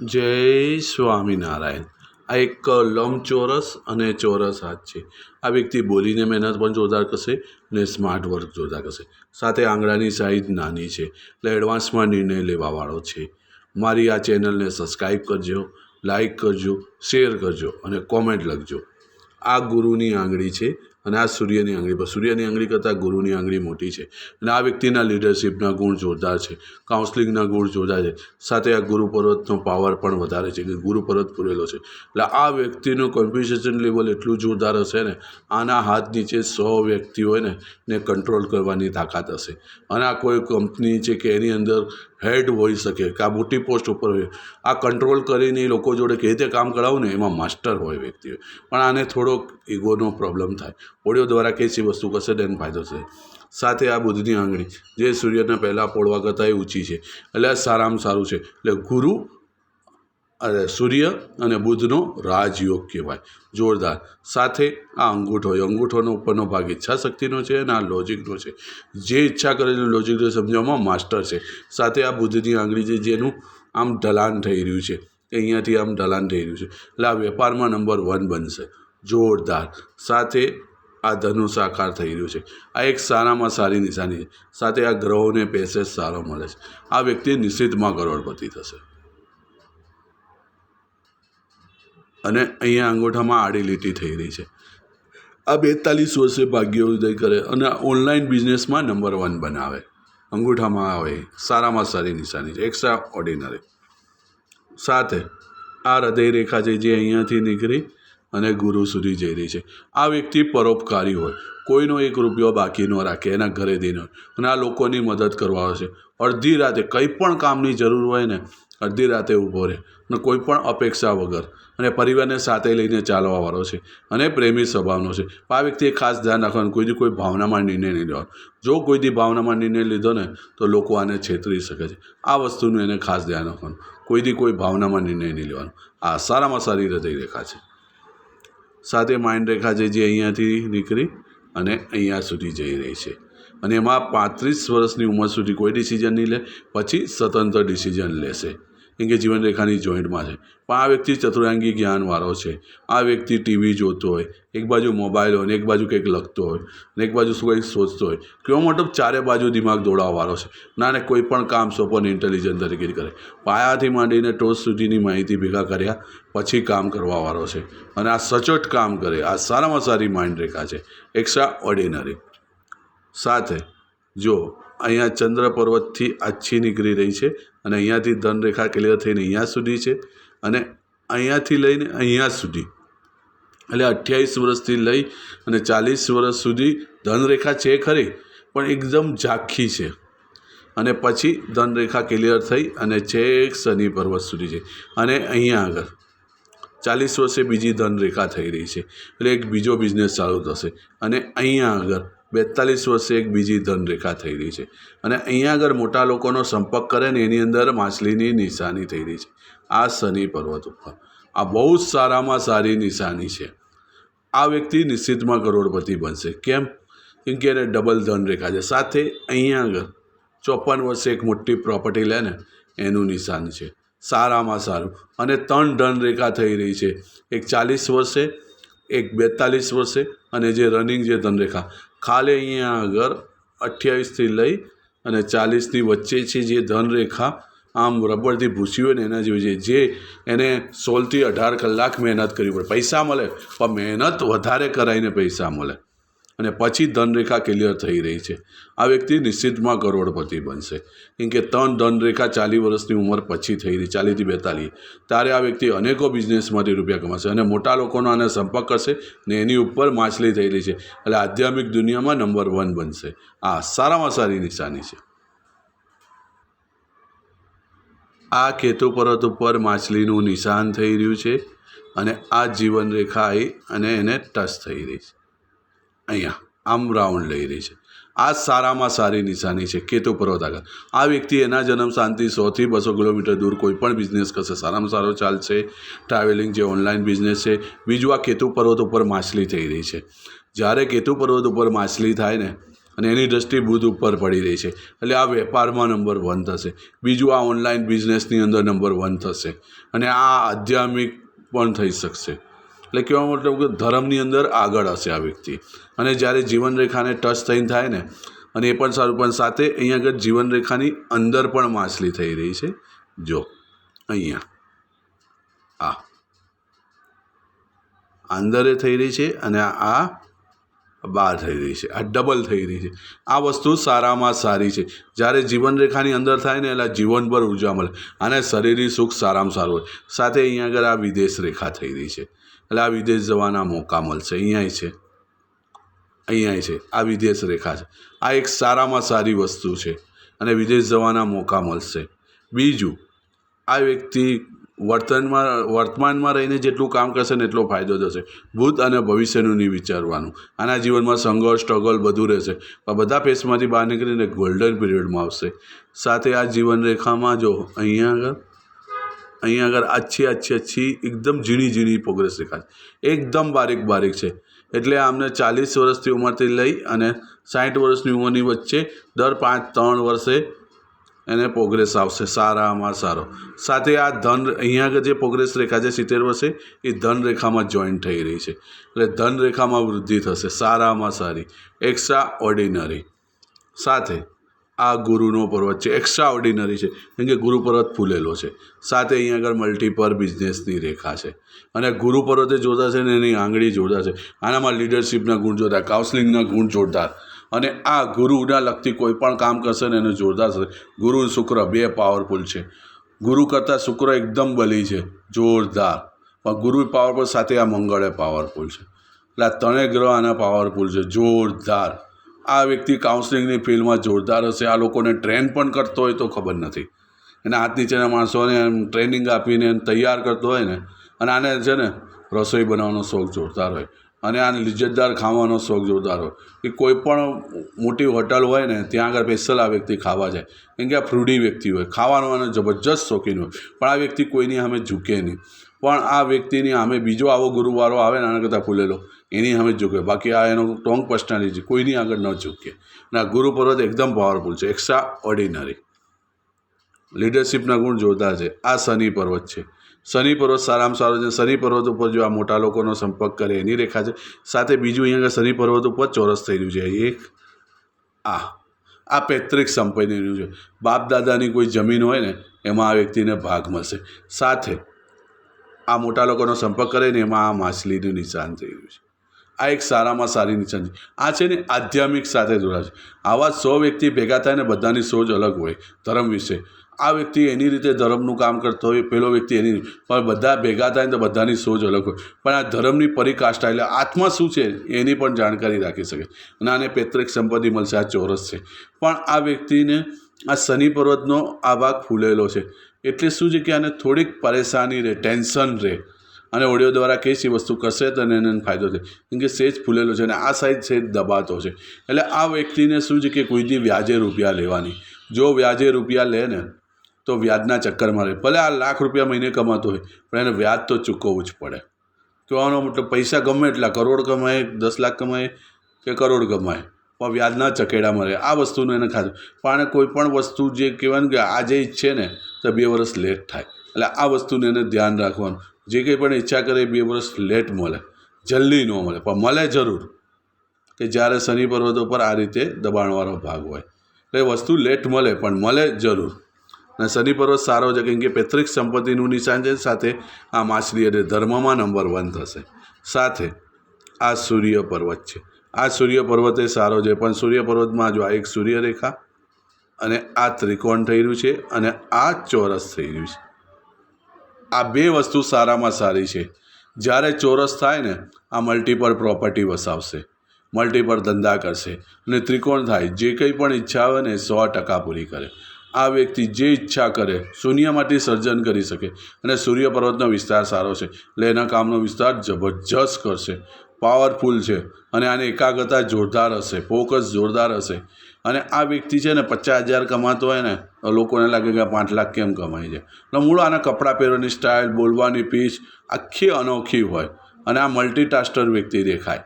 જય સ્વામિનારાયણ. આ એક લંબચોરસ અને ચોરસ હાથ છે. આ વ્યક્તિ બોલીને મહેનત પણ જોરદાર કરશે ને સ્માર્ટ વર્ક જોરદાર કરશે. સાથે આંગળાની સાઈઝ નાની છે. એટલે એડવાન્સમાં નિર્ણય લેવાવાળો છે. મારી આ ચેનલને સબસ્ક્રાઈબ કરજો લાઈક કરજો શેર કરજો અને કોમેન્ટ લખજો. આ ગુરુની આંગળી છે. અને આ સૂર્યની આંગળી પર સૂર્યની આંગળી કરતાં ગુરુની આંગળી મોટી છે. અને આ વ્યક્તિના લીડરશિપના ગુણ જોરદાર છે. કાઉન્સલિંગના ગુણ જોરદાર છે. સાથે આ ગુરુ પર્વતનો પાવર પણ વધારે છે કે ગુરુ પર્વત પૂરેલો છે. એટલે આ વ્યક્તિનું કોમ્પિટિશન લેવલ એટલું જોરદાર હશે ને, આના હાથ નીચે સો વ્યક્તિ હોય ને ને કંટ્રોલ કરવાની તાકાત હશે. અને આ કોઈ કંપની છે કે એની અંદર હેડ હોઈ શકે કે આ મોટી પોસ્ટ ઉપર હોય. આ કંટ્રોલ કરીને એ લોકો જોડે કેવી રીતે કામ કરાવું ને એમાં માસ્ટર હોય વ્યક્તિ પણ આને થોડોક ઈગોનો પ્રોબ્લેમ થાય. ઓડિયો દ્વારા કેસી વસ્તુ કરશે તેને ફાયદો છે સાથે આ બુદ્ધની આંગળી. જે સૂર્યના પહેલાં પોળવા કરતાં એ ઊંચી છે. એટલે આ સારામાં સારું છે. એટલે ગુરુ અરે સૂર્ય અને બુધનો રાજયોગ કહેવાય. જોરદાર. સાથે આ અંગૂઠો હોય અંગૂઠોનો ઉપરનો ભાગ ઈચ્છા શક્તિનો છે અને આ લોજિકનો છે. જે ઈચ્છા કરેલું લોજિકને સમજવામાં માસ્ટર છે. સાથે આ બુધની આંગળી છે જેનું આમ ઢલાન થઈ રહ્યું છે. અહીંયાથી આમ ઢલાન થઈ રહ્યું છે. એટલે આ વેપારમાં નંબર વન બનશે. જોરદાર. સાથે આ ધનુષ આકાર થઈ રહ્યું છે. આ એક સારામાં સારી નિશાની છે. સાથે આ ગ્રહોને પેસેજ સારો મળે છે. આ વ્યક્તિ નિશ્ચિતમાં કરોડપતિ થશે. અને અહીંયા અંગૂઠામાં આડી લીટી થઈ રહી છે. આ બેતાલીસ વર્ષે ભાગ્યોદય કરે અને ઓનલાઈન બિઝનેસમાં નંબર વન બનાવે. અંગૂઠામાં આવે. સારામાં સારી નિશાની છે. એક્સ્ટ્રા ઓર્ડિનરી સાથે આ હૃદય રેખા છે જે અહીંયાથી નીકળી અને ગુરુ સુધી જઈ રહી છે. આ વ્યક્તિ પરોપકારી હોય. કોઈનો એક રૂપિયો બાકી ન રાખે. એના ઘરે દઈને અને આ લોકોની મદદ કરવા છે. અડધી રાતે કંઈ પણ કામની જરૂર હોય ને અડધી રાતે ઊભો રહે. અને કોઈ પણ અપેક્ષા વગર. અને પરિવારને સાથે લઈને ચાલવાવાળો છે અને પ્રેમી સ્વભાવનો છે. આ વ્યક્તિએ ખાસ ધ્યાન રાખવાનું કોઈથી કોઈ ભાવનામાં નિર્ણય નહીં લેવાનો. જો કોઈથી ભાવનામાં નિર્ણય લીધો ને, તો લોકો આને છેતરી શકે છે. આ વસ્તુનું એને ખાસ ધ્યાન રાખવાનું. કોઈથી કોઈ ભાવનામાં નિર્ણય નહીં લેવાનો. આ સારામાં સારી હૃદય રેખા છે. સાથે માઇન્ડ રેખા છે જે અહીંયાથી નીકળી અને અહીંયા સુધી જઈ રહી છે. અને એમાં પાંત્રીસ વર્ષની ઉંમર સુધી કોઈ ડિસિઝન નહીં લે, પછી સ્વતંત્ર ડિસિઝન લેશે. કેમ કે જીવનરેખાની જોઈન્ટમાં છે. પણ આ વ્યક્તિ ચતુરાંગી જ્ઞાનવાળો છે. આ વ્યક્તિ ટીવી જોતો હોય, એક બાજુ મોબાઈલ હોય ને એક બાજુ કંઈક લખતો હોય ને એક બાજુ શું કંઈક સોચતો હોય કેવો મતલબ ચારે બાજુ દિમાગ દોડાવવાળો છે. ના, ને કોઈ પણ કામ સોપન ઇન્ટેલિજન્ટ તરીકે કરે. પાયાથી માંડીને ટોચ સુધીની માહિતી ભેગા કર્યા, પછી કામ કરવાવાળો છે. અને આ સચોટ કામ કરે. આ સારામાં સારી માઇન્ડ રેખા છે. એક્સ્ટ્રા ઓર્ડિનરી સાથે. જો, અહીંયા ચંદ્ર પર્વતથી આછી નીકળી રહી છે અને અહીંયાથી ધનરેખા ક્લિયર થઈને અહીંયા સુધી છે અને અહીંયાથી લઈને અહીંયા સુધી. એટલે અઠ્યાવીસ વર્ષથી લઈ અને ચાલીસ વર્ષ સુધી ધનરેખા છે ખરી, પણ એકદમ ઝાંખી છે. અને પછી ધનરેખા ક્લિયર થઈ અને છેક શનિ પર્વત સુધી છે. અને અહીંયા આગળ, ચાલીસ વર્ષે બીજી ધનરેખા થઈ રહી છે. એટલે એક બીજો બિઝનેસ ચાલુ થશે. અને અહીંયા આગળ બેતાલીસ વર્ષે એક બીજી ધનરેખા થઈ રહી છે. અને અહીંયા આગળ મોટા લોકોનો સંપર્ક કરે ને એની અંદર માછલીની નિશાની થઈ રહી છે. આ શનિ પર્વત ઉપર. આ બહુ જ સારામાં સારી નિશાની છે. આ વ્યક્તિ નિશ્ચિતમાં કરોડપતિ બનશે. કેમ? કેમ કે એને ડબલ ધનરેખા છે. સાથે અહીંયા આગળ ચોપન વર્ષે એક મોટી પ્રોપર્ટી લે ને, એનું નિશાન છે. સારામાં સારું. અને ત્રણ ધનરેખા થઈ રહી છે. એક ચાલીસ વર્ષે, એક બેતાલીસ વર્ષે અને જે રનિંગ જે ધનરેખા ખાલી અહીંયા આગળ અઠ્યાવીસથી લઈ અને ચાલીસની વચ્ચે છે જે ધનરેખા આમ રબરથી ભૂસી હોય ને એના જેવી છે. જે એને સોળથી અઢાર કલાક મહેનત કરવી પડે. પૈસા મળે, પણ મહેનત વધારે કરાવીને પૈસા મળે. અને પછી ધનરેખા ક્લિયર થઈ રહી છે. આ વ્યક્તિ નિશ્ચિતમાં કરોડપતિ બનશે. કેમ કે ત્રણ ધનરેખા ચાલીસ વર્ષની ઉંમર પછી થઈ રહી ચાલીસથી બેતાલીસ. ત્યારે આ વ્યક્તિ અનેકો બિઝનેસમાંથી રૂપિયા કમાશે અને મોટા લોકોનો આને સંપર્ક કરશે ને એની ઉપર માછલી થઈ રહી છે. એટલે આધ્યાત્મિક દુનિયામાં નંબર વન બનશે. આ સારામાં સારી નિશાની છે. આ કેતુ પર્વત ઉપર માછલીનું નિશાન થઈ રહ્યું છે અને આ જીવનરેખા આવી અને એને ટચ થઈ રહી છે. અહીંયા, આમ રાઉન્ડ લઈ રહી છે. આ સારામાં સારી નિશાની છે, કેતુ પર્વત આગળ. આ વ્યક્તિ એના જન્મ શાંતિ સોથી બસો કિલોમીટર દૂર કોઈ પણ બિઝનેસ કરશે. સારામાં સારો ચાલશે ટ્રાવેલિંગ જે ઓનલાઈન બિઝનેસ છે, બીજું આ કેતુ પર્વત ઉપર માછલી થઈ રહી છે. જ્યારે કેતુ પર્વત ઉપર માછલી થાય ને, અને એની દ્રષ્ટિ બુધ ઉપર પડી રહી છે, એટલે આ વેપારમાં નંબર વન થશે. બીજું આ ઓનલાઈન બિઝનેસની અંદર નંબર વન થશે. અને આ આધ્યાત્મિક પણ થઈ શકશે. એટલે કહેવા મતલબ કે ધર્મની અંદર આગળ હશે આ વ્યક્તિ. અને જ્યારે જીવનરેખાને ટચ થઈને થાય ને, અને એ પણ સારું, પણ સાથે અહીંયા આગળ જીવનરેખાની અંદર પણ માછલી થઈ રહી છે. જો, અહીંયા. આ. અંદરે થઈ રહી છે અને આ બહાર થઈ રહી છે, આ ડબલ થઈ રહી છે. આ વસ્તુ સારામાં સારી છે. જ્યારે જીવનરેખાની અંદર થાય ને એટલે જીવનભર ઊર્જા મળે અને શરીરી સુખ સારામાં સારું હોય. સાથે અહીંયા આગળ આ વિદેશ રેખા થઈ રહી છે. એટલે આ વિદેશ જવાના મોકા મળશે. અહીંયા છે. અહીંયા છે. આ વિદેશ રેખા છે. આ એક સારામાં સારી વસ્તુ છે. અને વિદેશ જવાના મોકા મળશે. બીજું, આ વ્યક્તિ વર્તનમાં, વર્તમાનમાં રહીને જેટલું કામ કરશે ને એટલો ફાયદો થશે. ભૂત અને ભવિષ્યનું નહીં વિચારવાનું. આના જીવનમાં સંઘર્ષ સ્ટ્રગલ બધું રહેશે. પણ બધા ફેસમાંથી બહાર નીકળીને ગોલ્ડન પીરિયડમાં આવશે. સાથે આ જીવનરેખામાં જો અહીંયા આગળ અહીંયા આગળ આછી આછી આછી, એકદમ ઝીણી ઝીણી પ્રોગ્રેસ રેખા એકદમ બારીક બારીક છે. એટલે આમને ચાલીસ વર્ષથી ઉંમરથી લઈ અને સાઠ વર્ષની ઉંમરની વચ્ચે દર પાંચ, ત્રણ વર્ષે એને પ્રોગ્રેસ આવશે. સારામાં સારો. સાથે આ ધન અહીંયા આગળ જે પ્રોગ્રેસ રેખા છે સિત્તેર વર્ષે, એ ધન રેખામાં જોઈન્ટ થઈ રહી છે. એટલે ધન રેખામાં વૃદ્ધિ થશે. સારામાં સારી. એક્સ્ટ્રા ઓર્ડિનરી સાથે આ ગુરુનો પર્વત છે. એક્સ્ટ્રા ઓર્ડિનરી છે. કેમ કે ગુરુ પર્વત ફૂલેલો છે. સાથે અહીંયા આગળ મલ્ટીપર બિઝનેસની રેખા છે. અને ગુરુ પર્વતે જોતા છે ને એની આંગળી જોરદાર છે. આનામાં લીડરશિપના ગુણ જોતા કાઉન્સલિંગના ગુણ જોરદાર અને આ ગુરુના લગતી કોઈ પણ કામ કરશે ને એને જોરદાર થશે. ગુરુ શુક્ર બે પાવરફુલ છે. ગુરુ કરતાં શુક્ર એકદમ બલી છે. જોરદાર. પણ ગુરુ પાવરફુલ સાથે આ મંગળે પાવરફુલ છે. એટલે આ ત્રણેય ગ્રહ આના પાવરફુલ છે. જોરદાર. આ વ્યક્તિ કાઉન્સલિંગની ફિલ્ડમાં જોરદાર હશે. આ લોકોને ટ્રેન પણ કરતો હોય તો ખબર નથી. એના હાથ નીચેના માણસોને એમ ટ્રેનિંગ આપીને એમ તૈયાર કરતો હોય ને, અને આને છે ને રસોઈ બનાવવાનો શોખ જોરદાર હોય. અને આને લિજ્જતદાર ખાવાનો શોખ જોરદાર હોય. કે કોઈ પણ મોટી હોટલ હોય ને, ત્યાં આગળ સ્પેશિયલ આ વ્યક્તિ ખાવા જાય. કેમ કે આ ફ્રૂડી વ્યક્તિ હોય. ખાવાનો અને જબરજસ્ત શોખીન હોય. પણ આ વ્યક્તિ કોઈની સામે ઝૂકે નહીં. પણ આ વ્યક્તિની સામે બીજો આવો ગુરુવારો આવે ને, આના કરતાં ફૂલેલો. એની જ ઝૂકે. બાકી આ એનો ટોંગ પર્સનાલિટી કોઈની આગળ ન ઝૂકે. અને આ ગુરુ પર્વત એકદમ પાવરફુલ છે. એક્સ્ટ્રા ઓર્ડિનરી લીડરશિપના ગુણ જોરદાર છે. આ શનિ પર્વત છે. શનિ પર્વત સારામાં સારો છે. શનિ પર્વત ઉપર જો આ મોટા લોકોનો સંપર્ક કરે, એની રેખા છે. સાથે બીજું અહીંયા આગળ શનિ પર્વત ઉપર ચોરસ થઈ રહ્યું છે. એક આ આ પૈતૃક સંપત્તિનું છે. બાપ દાદાની કોઈ જમીન હોય ને, એમાં આ વ્યક્તિને ભાગ મળશે. સાથે આ મોટા લોકોનો સંપર્ક કરે ને, એમાં આ માછલીનું નિશાન થઈ રહ્યું છે. આ એક સારામાં સારી નિશાન છે. આ છે ને આધ્યાત્મિક સાથે જોડાશે આવા સો વ્યક્તિ ભેગા થાય ને, બધાની સોચ અલગ હોય, ધર્મ વિશે. આ વ્યક્તિ એની રીતે ધર્મનું કામ કરતો હોય, પેલો વ્યક્તિ એની પણ બધા ભેગા થાય ને તો બધાની સોચ અલગ હોય. પણ આ ધર્મની પરિકાષ્ઠા એટલે આત્મા શું છે, એની પણ જાણકારી રાખી શકે. અને આને પૈતૃક સંપત્તિ મળશે, આ ચોરસ છે. પણ આ વ્યક્તિને આ શનિ પર્વતનો આ ભાગ ફૂલેલો છે. એટલે શું છે કે આને થોડીક પરેશાની રહે, ટેન્શન રહે. અને ઓડિયો દ્વારા કઈ સી વસ્તુ કરશે તો એને ફાયદો થાય. કેમ કે સેજ ફૂલેલો છે અને આ સાઈડ સેજ દબાતો છે. એટલે આ વ્યક્તિને શું છે કે કોઈથી વ્યાજે રૂપિયા લેવાની. જો વ્યાજે રૂપિયા લે ને તો વ્યાજના ચક્કરમાં રહે. ભલે આ લાખ રૂપિયા મહિને કમાતો હોય, પણ એને વ્યાજ તો ચૂકવવું જ પડે. કહેવાનો મતલબ પૈસા ગમે એટલા, કરોડ કમાય, દસ લાખ કમાય કે કરોડ કમાય, પણ વ્યાજના ચકેડામાં રહે. આ વસ્તુનું એને ખાધું પણ કોઈ પણ વસ્તુ જે કહેવાય ને કે આજે ઈચ્છે ને, તો બે વર્ષ લેટ થાય. એટલે આ વસ્તુને એને ધ્યાન રાખવાનું. જે કંઈ પણ ઈચ્છા કરે બે વર્ષ લેટ મળે. જલ્દી ન મળે, પણ મળે જરૂર. કે જ્યારે શનિ પર્વતો પર આ રીતે દબાણવાળો ભાગ હોય. એટલે વસ્તુ લેટ મળે, પણ મળે જરૂર. અને શનિ પર્વત સારો છે, કેમ કે પૈતૃક સંપત્તિનું નિશાન છે સાથે આ માછલી અને ધર્મમાં નંબર વન થશે. સાથે આ સૂર્ય પર્વત છે. આ સૂર્ય પર્વત એ સારો છે, પણ સૂર્ય પર્વતમાં જો આ એક સૂર્યરેખા અને આ ત્રિકોણ થઈ રહ્યું છે અને આ ચોરસ થઈ રહ્યું છે. આ બે વસ્તુ સારામાં સારી છે. જ્યારે ચોરસ થાય ને, આ મલ્ટીપલ પ્રોપર્ટી વસાવશે મલ્ટીપલ ધંધા કરશે અને ત્રિકોણ થાય, જે કંઈ પણ ઈચ્છા આવે ને સો ટકા પૂરી કરે. આ વ્યક્તિ જે ઈચ્છા કરે શૂન્યમાંથી સર્જન કરી શકે અને સૂર્ય પર્વતનો વિસ્તાર સારો છે. એટલે એના કામનો વિસ્તાર જબરજસ્ત કરશે. પાવરફુલ છે અને આની એકાગ્રતા જોરદાર હશે, ફોકસ જોરદાર હશે. અને આ વ્યક્તિ છે ને, પચાસ હજાર કમાતો હોય ને લોકોને લાગે કે પાંચ લાખ કેમ કમાય છે એટલે મૂળ આના કપડાં પહેરવાની સ્ટાઇલ બોલવાની પીચ આખી અનોખી હોય અને આ મલ્ટીટાસ્ટર વ્યક્તિ દેખાય.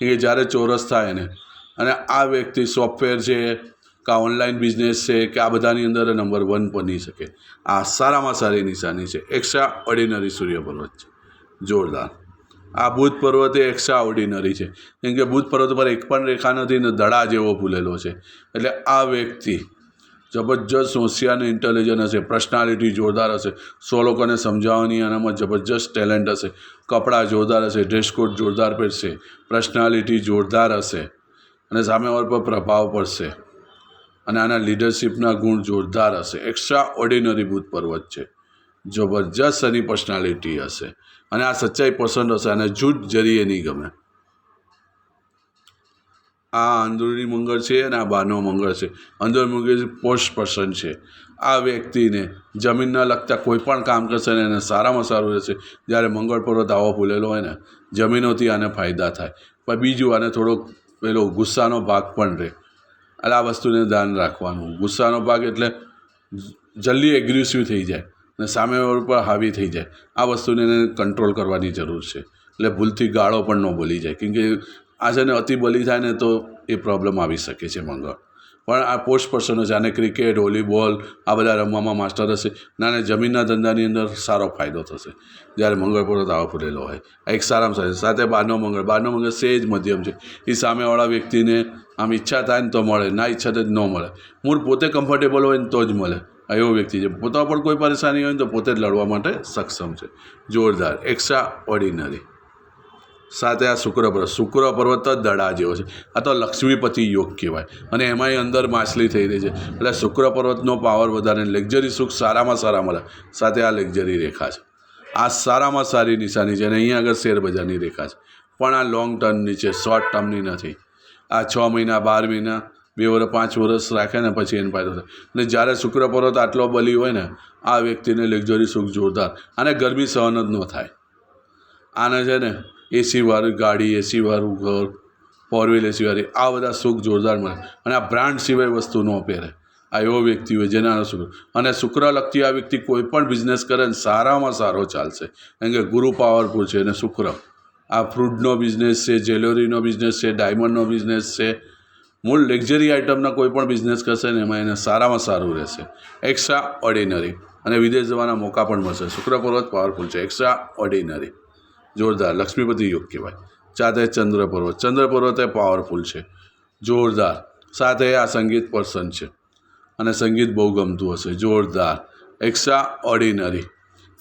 કે જ્યારે ચોરસ થાય ને, અને આ વ્યક્તિ સોફ્ટવેર છે કે ઓનલાઈન બિઝનેસ છે, કે આ બધાની અંદર નંબર વન બની શકે. આ સારામાં સારી નિશાની છે. એક્સ્ટ્રા ઓર્ડિનરી સૂર્ય પર્વત છે. જોરદાર. આ બુધ પર્વત એ એક્સ્ટ્રા ઓર્ડિનરી છે. કેમ કે બુધ પર્વત પર એક પણ રેખા નથી, ને દડા જેવો ભૂલેલો છે. એટલે આ વ્યક્તિ જબરજસ્ત હોશિયાર ઇન્ટેલિજન્ટ હશે પર્સનાલિટી જોરદાર હશે, સો લોકોને સમજાવવાની એનામાં જબરજસ્ત ટેલેન્ટ હશે, કપડાં જોરદાર હશે ડ્રેસ કોડ જોરદાર પહેરશે પર્સનાલિટી જોરદાર હશે. અને સામેવાળ પર પ્રભાવ પડશે. અને આના લીડરશિપના ગુણ જોરદાર હશે. એક્સ્ટ્રા ઓર્ડિનરી ભૂત પર્વત છે. જબરજસ્ત એની પર્સનાલિટી હશે. અને આ સચ્ચાઈ પસંદ હશે અને જૂઠ જરીએ નહીં ગમે. આ અંદરૂની મંગળ છે અને આ બહારનો મંગળ છે. અંદર મંગળ પોસ્ટ પર્સન છે. આ વ્યક્તિને જમીનના લગતા કોઈ પણ કામ કરશે ને એને સારામાં સારું રહેશે. જ્યારે મંગળ પર્વત આવો ફૂલેલો હોય ને, જમીનોથી આને ફાયદા થાય. પણ બીજું આને થોડોક પેલો ગુસ્સાનો ભાગ પણ રહે. એટલે આ વસ્તુને ધ્યાન રાખવાનું. ગુસ્સાનો ભાગ એટલે જલ્દી એગ્રેસિવ થઈ જાય અને સામેવાળા ઉપર હાવી થઈ જાય. આ વસ્તુને એને કંટ્રોલ કરવાની જરૂર છે. એટલે ભૂલથી ગાળો પણ ન બોલી જાય. કેમ કે આ છે ને અતિ બોલી થાય ને તો એ પ્રોબ્લેમ આવી શકે છે મંગળ. પણ આ પોસ્ટ પર્સનો છે, આને ક્રિકેટ, વોલીબોલ, આ બધા રમવામાં માસ્ટર હશે અને આને જમીનના ધંધાની અંદર સારો ફાયદો થશે. જ્યારે મંગળ પર્વત આવો ફૂલેલો હોય. આ એક સારામાં સારી સાથે બારનો મંગળ. બારનો મંગળ સેજ મધ્યમ છે. એ સામેવાળા વ્યક્તિને આમ ઈચ્છા થાય ને તો મળે. ના ઈચ્છા થાય ન મળે. મૂળ પોતે કમ્ફર્ટેબલ હોય ને તો જ મળે. આ એવો વ્યક્તિ છે. પોતા પણ કોઈ પરેશાની હોય ને તો પોતે જ લડવા માટે સક્ષમ છે. જોરદાર. એક્સ્ટ્રા ઓર્ડિનરી સાથે આ શુક્ર પર્વત શુક્ર પર્વત જ દડા જેવો છે. આ તો લક્ષ્મીપતિ યોગ કહેવાય. અને એમાંય અંદર માછલી થઈ રહી છે. એટલે શુક્ર પર્વતનો પાવર વધારે લક્ઝરી સુખ સારામાં સારા મળે. સાથે આ લક્ઝરી રેખા છે. આ સારામાં સારી નિશાની છે અને અહીંયા આગળ શેરબજારની રેખા છે. પણ આ લોંગ ટર્મની છે શોર્ટ ટર્મની નથી. આ છ મહિના, બાર મહિના, બે વર્ષ પાંચ વર્ષ રાખે ને પછી એને ફાયદો થાય. અને જ્યારે શુક્ર પર્વત આટલો બલી હોય ને, આ વ્યક્તિને લક્ઝરી સુખ જોરદાર. અને ગરમી સહન જ ન થાય. આને છે ને એસીવાળી ગાડી એસીવાળું ઘર ફોર વ્હીલ એસીવાળી આ બધા સુખ જોરદાર મળે. અને આ બ્રાન્ડ સિવાય વસ્તુ ન પહેરે. આ એવો વ્યક્તિ હોય જેના શુક્ર અને શુક્ર લગતી આ વ્યક્તિ કોઈ પણ બિઝનેસ કરે ને સારામાં સારો ચાલશે. કારણ કે ગુરુ પાવરફુલ છે અને શુક્ર. આ ફ્રૂટનો બિઝનેસ છે જ્વેલરીનો બિઝનેસ છે ડાયમંડનો બિઝનેસ છે, મૂળ લક્ઝરી આઇટમના કોઈ પણ બિઝનેસ કરશે ને એમાં એને સારામાં સારું રહેશે. એક્સ્ટ્રા ઓર્ડિનરી અને વિદેશ જવાના મોકા પણ મળશે. શુક્ર પર્વત પાવરફુલ છે. એક્સ્ટ્રા ઓર્ડિનરી જોરદાર. લક્ષ્મીપતિ યોગ કહેવાય. સાથે ચંદ્ર પર્વત. ચંદ્ર પર્વત એ પાવરફુલ છે. જોરદાર. સાથે આ સંગીત પર્સન છે. અને સંગીત બહુ ગમતું હશે. જોરદાર. એક્સ્ટ્રા ઓર્ડિનરી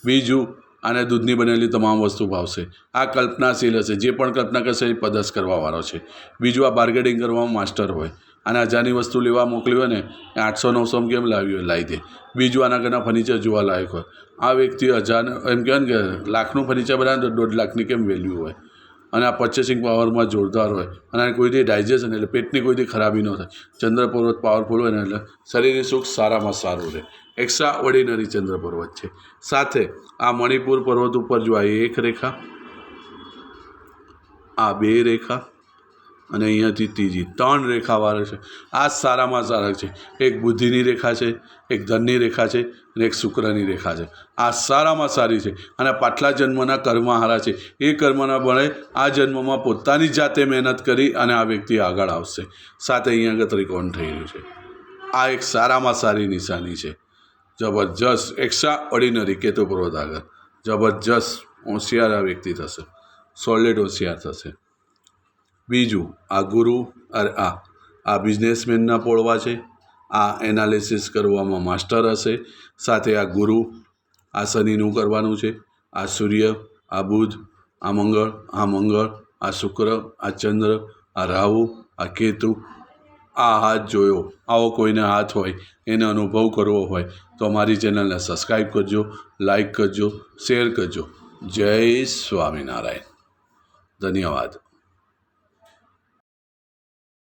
બીજું, આને દૂધની બનેલી તમામ વસ્તુ ભાવશે. આ કલ્પનાશીલ હશે. જે પણ કલ્પના કરશે એ પદસ કરવાવાળો છે. બીજું, આ બાર્ગેનિંગ કરવામાં માસ્ટર હોય. અને હજારની વસ્તુ લેવા મોકલી હોય ને, એ આઠસો નવસોમાં કેમ લાવી હોય લાવી દે. બીજું આના ઘરના ફર્નિચર જોવા લાયક હોય. આ વ્યક્તિ હજાર, એમ કહેવાય ને કે લાખનું ફર્નિચર બનાવે તો દોઢ લાખની કેમ વેલ્યુ હોય? અને આ પર્ચેસિંગ પાવરમાં જોરદાર હોય. અને આને કોઈથી ડાયજેશન એટલે પેટની કોઈથી ખરાબી ન થાય. ચંદ્ર પર્વત પાવરફુલ હોય ને એટલે શરીરની સુખ સારામાં સારું રહે. એક્સ્ટ્રા ઓર્ડિનરી ચંદ્ર પર્વત છે. સાથે આ મણિપુર પર્વત ઉપર જો આ એક રેખા, આ બે રેખા અને અહીંયાથી ત્રીજી ત્રણ રેખાવાળો છે. આ સારામાં સારા છે. એક બુદ્ધિની રેખા છે, એક ધનની રેખા છે અને એક શુક્રની રેખા છે. આ સારામાં સારી છે. અને પાછલા જન્મના કર્મ હારા છે. એ કર્મના બળે આ જન્મમાં પોતાની જાતે મહેનત કરી અને આ વ્યક્તિ આગળ આવશે. સાથે અહીંયા આગળ ત્રિકોણ થઈ રહ્યું છે. આ એક સારામાં સારી નિશાની છે. જબરજસ્ત એક્સ્ટ્રા ઓર્ડિનરી કેતુ પર્વત આગળ. જબરજસ્ત હોશિયાર આ વ્યક્તિ થશે. સોલિડ હોશિયાર થશે. બીજું, આ ગુરુ અરે આ આ બિઝનેસમેનના પોળવા છે. આ એનાલિસિસ કરવામાં માસ્ટર હશે. સાથે આ ગુરુ, આ શનિનું કરવાનું છે. આ સૂર્ય, આ બુધ, આ મંગળ આ મંગળ, આ શુક્ર, આ ચંદ્ર, આ રાહુ, આ કેતુ, આ હાથ જોયો. આવો કોઈને હાથ હોય, એને અનુભવ કરવો હોય, તો અમારી ચેનલને સબસ્ક્રાઈબ કરજો લાઈક કરજો, શેર કરજો. જય સ્વામિનારાયણ. ધન્યવાદ.